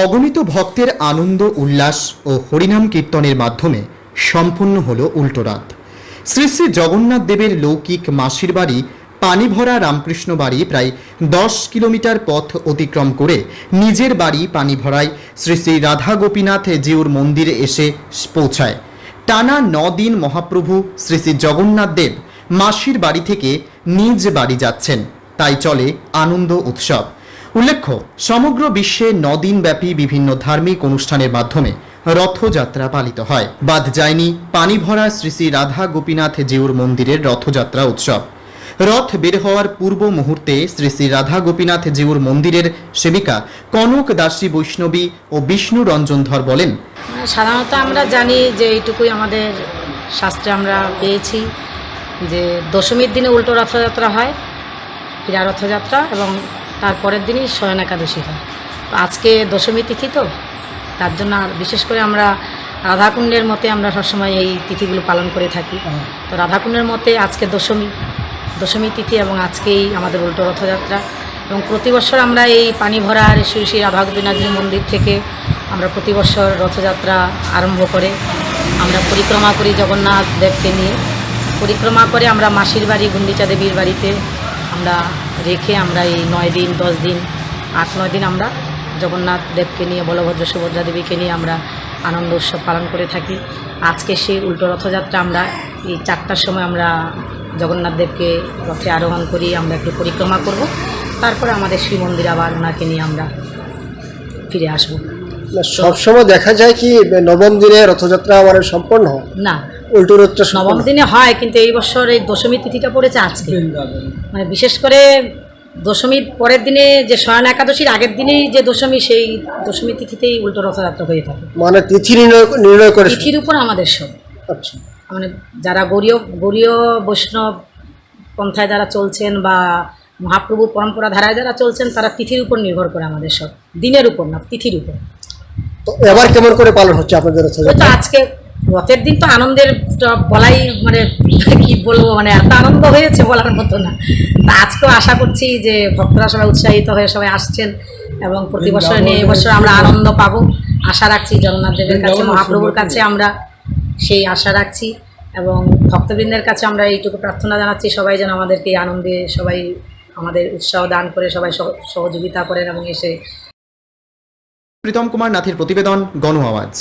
অগণিত ভক্তের আনন্দ, উল্লাস ও হরিনাম কীর্তনের মাধ্যমে সম্পন্ন হল উল্টোরাত শ্রী শ্রী জগন্নাথ দেবের লৌকিক মাসির বাড়ি পানিভরা রামকৃষ্ণ বাড়ি প্রায় দশ কিলোমিটার পথ অতিক্রম করে নিজের বাড়ি পানিভরায় শ্রী শ্রী রাধা গোপীনাথ জিউর মন্দিরে এসে পৌঁছায়। টানা দিন মহাপ্রভু শ্রী শ্রী জগন্নাথ দেব মাসির বাড়ি থেকে নিজ বাড়ি যাচ্ছেন। তাই চলে আনন্দ উৎসব। উল্লেখ্য, সমগ্র বিশ্বে নদিনব্যাপী বিভিন্ন ধার্মিক অনুষ্ঠানের মাধ্যমে রথযাত্রা পালিত হয়। বাদ যায়নি পানি ভরা শ্রী শ্রী রাধা গোপীনাথ জিউর মন্দিরের রথযাত্রা উৎসব। রথ বের হওয়ার পূর্ব মুহূর্তে শ্রী শ্রী রাধা গোপীনাথ জিউর মন্দিরের সেবিকা কনক দাসী বৈষ্ণবী ও বিষ্ণু রঞ্জনধর বলেন, সাধারণত আমরা জানি যে এইটুকুই আমাদের শাস্ত্রে আমরা পেয়েছি, যে দশমীর দিনে উল্টো রথযাত্রা হয়, ক্রীড়া রথযাত্রা এবং তারপরের দিনই শয়ন একাদশী হয়। তো আজকে দশমী তিথি তো তার জন্য আর বিশেষ করে আমরা রাধাকুণ্ডের মতে আমরা সবসময় এই তিথিগুলো পালন করে থাকি। তো রাধাকুণ্ডের মতে আজকে দশমী দশমী তিথি এবং আজকেই আমাদের উল্টো রথযাত্রা এবং প্রতি বছর আমরা এই পানি ভরা আর শ্রী শ্রী রাধা গোপীনাথজির মন্দির থেকে আমরা প্রতি বছর রথযাত্রা আরম্ভ করে আমরা পরিক্রমা করি জগন্নাথ দেবকে নিয়ে। পরিক্রমা করে আমরা মাসির বাড়ি গুন্ডিচা দেবীর বাড়িতে আমরা রেখে আমরা এই নয় দিন দশ দিন আট নয় দিন আমরা জগন্নাথ দেবকে নিয়ে বলভদ্র সুভদ্রা দেবীকে নিয়ে আমরা আনন্দ উৎসব পালন করে থাকি। আজকে সেই উল্টো রথযাত্রা আমরা এই চারটার সময় আমরা জগন্নাথ দেবকে রথে আরোহণ করি আমরা একটু পরিক্রমা করব। তারপরে আমাদের শ্রী মন্দির আবার ওনাকে নিয়ে আমরা ফিরে আসব। সবসময় দেখা যায় কি নবম দিনে রথযাত্রা মানে সম্পন্ন হয়? না উল্টো রথটা নবম দিনে হয় কিন্তু এই বছর এই দশমী তিথিটা পড়েছে আজকে। মানে বিশেষ করে দশমীর পরের দিনে যে শয়ন একাদশীর আগের দিনেই যে দশমী সেই দশমী তিথিতেই উল্টো রথযাত্রা হয়ে থাকে। মানে তিথি নির্ণয় করে তিথির উপর আমাদের সব। আচ্ছা। মানে যারা গরীয় গরীয় বৈষ্ণব পন্থায় যারা চলছেন বা মহাপ্রভুর পরম্পরা ধারায় যারা চলছেন তারা তিথির উপর নির্ভর করে আমাদের সব। দিনের উপর না তিথির উপর। তো এবার কেমন করে পালন হচ্ছে আপনাদের আজকে রথের দিন তো আনন্দের বলাই মানে কি বলব মানে এত আনন্দ হয়েছে বলার মতো না। তা আজকেও আশা করছি যে ভক্তরা সবাই উৎসাহিত হয়ে সবাই আসছেন এবং প্রতি বছর নিয়ে এবছর আমরা আনন্দ পাবো। আশা রাখছি জগন্নাথ দেবের কাছে মহাপ্রভুর কাছে আমরা সেই আশা রাখছি এবং ভক্তবৃন্দের কাছে আমরা এইটুকু প্রার্থনা জানাচ্ছি সবাই যেন আমাদেরকে আনন্দে সবাই আমাদের উৎসাহ দান করে সবাই সহ- সহযোগিতা করেন এবং এসে প্রীতম কুমার নাথের প্রতিবেদন গণ আওয়াজ